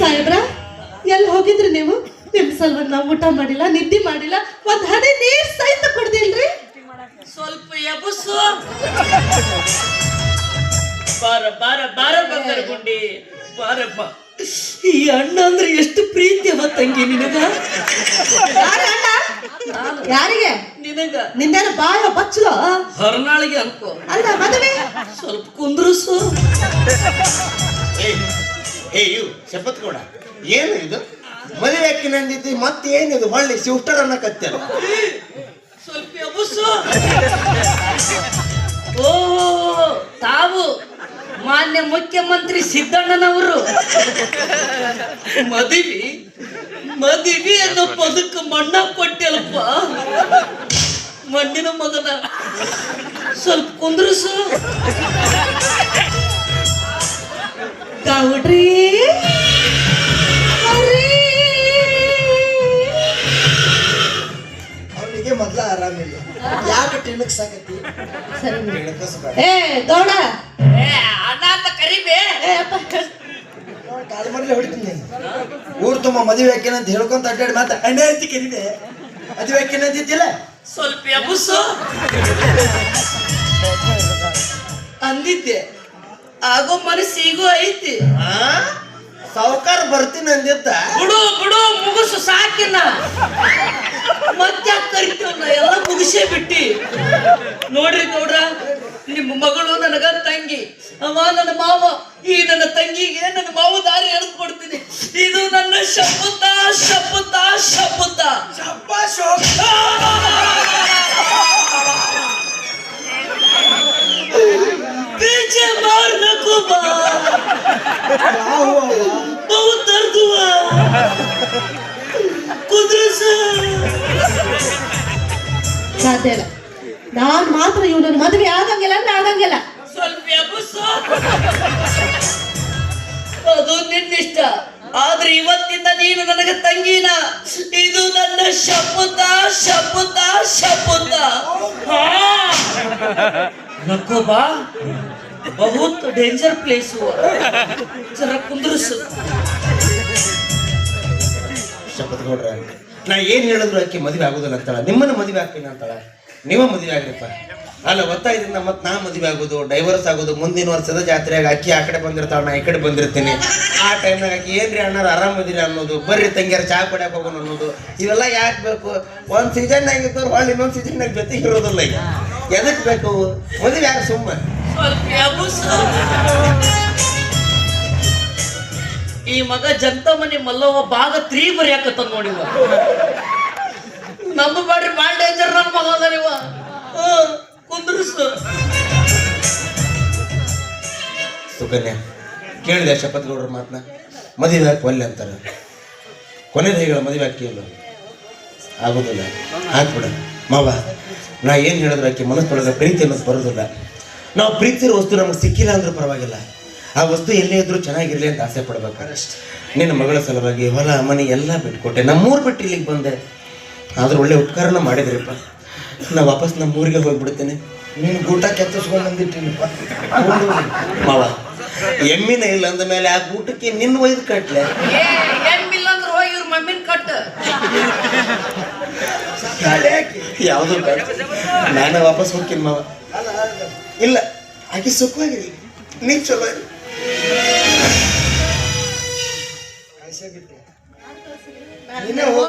ಸಾಹೇಬ್ರ ಎಲ್ಲಿ ಹೋಗಿದ್ರಿ ನೀವು? ನಿಮ್ ಸಲುವಾಗಿ ನಾವು ಊಟ ಮಾಡಿಲ್ಲ ನಿದ್ದೆ ಮಾಡಿಲ್ಲ ಒಂದ್ ಹನಿ ನೀರ್ ಸಹಿತ ಕುಡ್ದಿಲ್ರಿ? ಸ್ವಲ್ಪ ಎಬಸು ಬಾರ ಬಾರ ಬಾರ. ಬಂಗಾರ ಬಾರಪ್ಪ. ಈ ಅಣ್ಣ ಅಂದ್ರೆ ಎಷ್ಟು ಪ್ರೀತಿ ಅವ ತಂಗಿ ನಿನಗ? ಯಾರ ಅಣ್ಣ? ಯಾರಿಗೆ? ನಿನಗ. ನಿಂದೇನ ಬಾಯ ಬಚ್ಚಲ? ಹೊರನಾಳಿಗೆ ಅನ್ಕೋ ಅಲ್ಲ ಮದುವೆ? ಸ್ವಲ್ಪ ಕುಂದ್ರಸು. ಏ ಶಪತ್ ಕೂಡ. ಏನು ಇದು? ಮದುವೆ ಅಕ್ಕಿನಂದಿದ್ದು ಮತ್ತೆ ಏನಿದು ಹೊಳ್ಳಿ ಶಿಫ್ಟರ್ ಅನ್ನಕತ್ತಲ್ಲ. ಸ್ವಲ್ಪ ಎಬಸು ಓ ತಾವು ಮಾನ್ಯ ಮುಖ್ಯಮಂತ್ರಿ ಸಿದ್ದಣ್ಣನವರು. ಮದುವೆ ಮದುವೆ ಅನ್ನೋ ಪದಕ್ಕೆ ಮಣ್ಣ ಕೊಟ್ಟಲ್ಪ ಮಣ್ಣಿನ ಮಗನ. ಸ್ವಲ್ಪ ಕುಂದ್ರಸು. ಗೌಡ್ರಿ ಸರಿ. ಟಿಣಕಸ್ಬೇಡ ಏ ಗೌಡ ಏ, ಅಣ್ಣ ಅಂತ ಕರಿಬೇ. ಏ ಅಪ್ಪ. ಕಾಲ್ ಮಾಡ್ಲಿ ಹೊಡಿತೀನಿ ಊರ್ ತುಂಬ ಮದುವೆ ಹಾಕ್ಯನ ಅಂತ ಹೇಳ್ಕೊಂತ ಅಡ್ಡಾಡಿ ಮಾತ ಅಣ್ಣ ಅಂತ ಕರಿದೆ ಮದುವೆ ಹಾಕ್ಯನ ಅಂತಿದ್ದಿಲ್ಲ ಸ್ವಲ್ಪ ಎಬಸು ಅಂದಿದ್ದೆ. ಆಗೋ ಮನಸ್ಸಿಗೂ ಐತಿ. ಆ? ಸಾವುಕಾರ ಬರ್ತೀನಿ ಅಂದಿದ್ದ? ಬಿಡು ಬಿಡು ಮುಗಿಸು ಸಾಕಿನ. ಎಲ್ಲ ಮುಗಿಸೇ ಬಿಟ್ಟಿ ನೋಡ್ರಿ ಗೌಡ್ರ ನಿಮ್ಮ ಮಗಳು ನನಗ ತಂಗಿ ಅವ ನನ್ನ ಮಾವ ಈ ನನ್ನ ತಂಗಿಗೆ ನನ್ನ ಮಾವ ದಾರಿ ಎಳೆದು ಕೊಡ್ತೀನಿ ಇದು ನನ್ನ ಶಪಥ ಶಪಥ ಶಪಥ पीछे मार नको बा बहुत दर्द हुआ कुदरत से ಸಾಧ್ಯ ಇಲ್ಲ. ನಾನು ಮಾತ್ರ ಇವನ ಮದುವೆ ಆಗಂಗಿಲ್ಲ ಅಂದ್ರೆ ಆಗಂಗಿಲ್ಲ ಸ್ವಲ್ಪ ಅದು ನಿನ್ನಿಷ್ಟ. ಆದ್ರೆ ಇವತ್ತಿಂದ ನೀನು ನನಗೆ ತಂಗಿನ. ಇದು ನನ್ನ ಶಪುತ ಶಪುತ ಶಪುತ. ನಕ್ಕೋಬಾ ಬಹುತ್ ಡೇಂಜರ್ ಪ್ಲೇಸ್ ಜರ ಕುಂದ್ರಸು. ಶಪಥ ನೋಡ್ರ ನಾ ಏನ್ ಹೇಳಿದ್ರು ಆಕೆ ಮದುವೆ ಆಗೋದಿಲ್ಲ ಅಂತಾಳ. ನಿಮ್ಮನ್ನ ಮದುವೆ ಆಗ್ತೀನಿ ಅಂತಾಳ. ನೀವ ಮದುವೆ ಆಗ್ರಿಪ್ಪ. ಅಲ್ಲ, ಒತ್ತಾಯದಿಂದ ಮತ್ತೆ ನಾ ಮದುವೆ ಆಗೋದು ಡೈವರ್ಸ್ ಆಗೋದು, ಮುಂದಿನ ವರ್ಷದ ಜಾತ್ರೆಯಾಗ ಅಕ್ಕಿ ಆ ಕಡೆ ಬಂದಿರ್ತಾಳ, ನಾ ಈ ಕಡೆ ಬಂದಿರ್ತೀನಿ. ಆ ಟೈಮ್ನಾಗ ಆಕಿ ಏನ್ರಿ ಅಣ್ಣಾರ ಆರಾಮದಿರಿ ಅನ್ನೋದು, ಬರ್ರಿ ತಂಗಿಯರ ಚಾ ಕುಡಿಯಕ್ ಹೋಗೋಣ ಅನ್ನೋದು. ಇವೆಲ್ಲ ಯಾಕೆ ಬೇಕು? ಒಂದ್ ಸೀಸನ್ ಆಗಿತ್ತು ಹೊಳ್ಳಿ ಇನ್ನೊಂದ್ ಸೀಸನ್ ಜೊತೆ ಇರೋದಿಲ್ಲ ಈಗ. ಎದಕ್ ಬೇಕು? ಮದುವೆ ಯಾರು ಸುಮ್ಮ. ಸ್ವಲ್ಪ ಎಬ್ಬಸು. ಈ ಮಗ ಜಂತಮನಿ ಮಲ್ಲವ ಭಾಗ ತ್ರೀ ಬರ್ಯಾಕತ್ತ ನೋಡಿವ ನಮ್ಮ ಬಾಡ್ರಿ ಬಾಳ್ ಡೇಂಜರ್ ನನ್ನ ಮಗ ಕುಂದ್ರಸು ಸುಕನ್ಯಾ, ಕೇಳಿದೆ ಶಪಥಗೌಡ್ರ ಮಾತನ್ನ ಮದುವೆ ಕೊಲ್ಲೆ ಅಂತಾರೆ. ಕೊನೆದ ಹೇಳ, ಮದುವೆ ಇಲ್ಲ ಆಗೋದಿಲ್ಲ. ಹಾಕ್ಬಿಡ. ಮಾವ, ನಾ ಏನು ಹೇಳಿದ್ರೆ ಆಕೆ ಮನಸ್ಸೊಳಗೆ ಪ್ರೀತಿ ಅನ್ನೋದು ಬರೋದಿಲ್ಲ. ನಾವು ಪ್ರೀತಿರೋ ವಸ್ತು ನಮ್ಗೆ ಸಿಕ್ಕಿಲ್ಲ ಅಂದ್ರೆ ಪರವಾಗಿಲ್ಲ. ಆ ವಸ್ತು ಎಲ್ಲೇ ಇದ್ರೂ ಚೆನ್ನಾಗಿರ್ಲಿ ಅಂತ ಆಸೆ ಪಡ್ಬೇಕಾರೆ ನಿನ್ನ ಮಗಳ ಸಲುವಾಗಿ ಹೊಲ ಮನೆ ಎಲ್ಲ ಬಿಟ್ಕೊಟ್ಟೆ. ನಮ್ಮೂರು ಬಿಟ್ಟು ಇಲ್ಲಿಗೆ ಬಂದೆ. ಆದ್ರೆ ಒಳ್ಳೆ ಉಪಕಾರನ ಮಾಡಿದ್ರಿಪ್ಪ. ನಾ ವಾಪಸ್ ನಮ್ಮ ಊರಿಗೆ ಹೋಗ್ಬಿಡ್ತೇನೆ. ನೀನು ಗೂಟ ಕೆತ್ತಿಸ್ಕೊಂಡು ಬಂದಿಟ್ಟಿನಪ್ಪ. ಮಾವ ಎಮ್ಮಿನ ಇಲ್ಲ ಅಂದ ಮೇಲೆ ಆ ಗೂಟಕ್ಕೆ ನಿನ್ನ ಒಯ್ದು ಕಟ್ಲೆ. ಯಾವ್ದು ನಾನೇ ಬೇಡ. ನಾನು ವಾಪಸ್ ಹೋಗ್ತೀನಿ ಮಾವ. ಇಲ್ಲ ಆಕೆ ಸುಖವಾಗಿರಿ. ನೀ ಚಲೋ ಇರಿ. ನೀನೇ ಹೋಗ್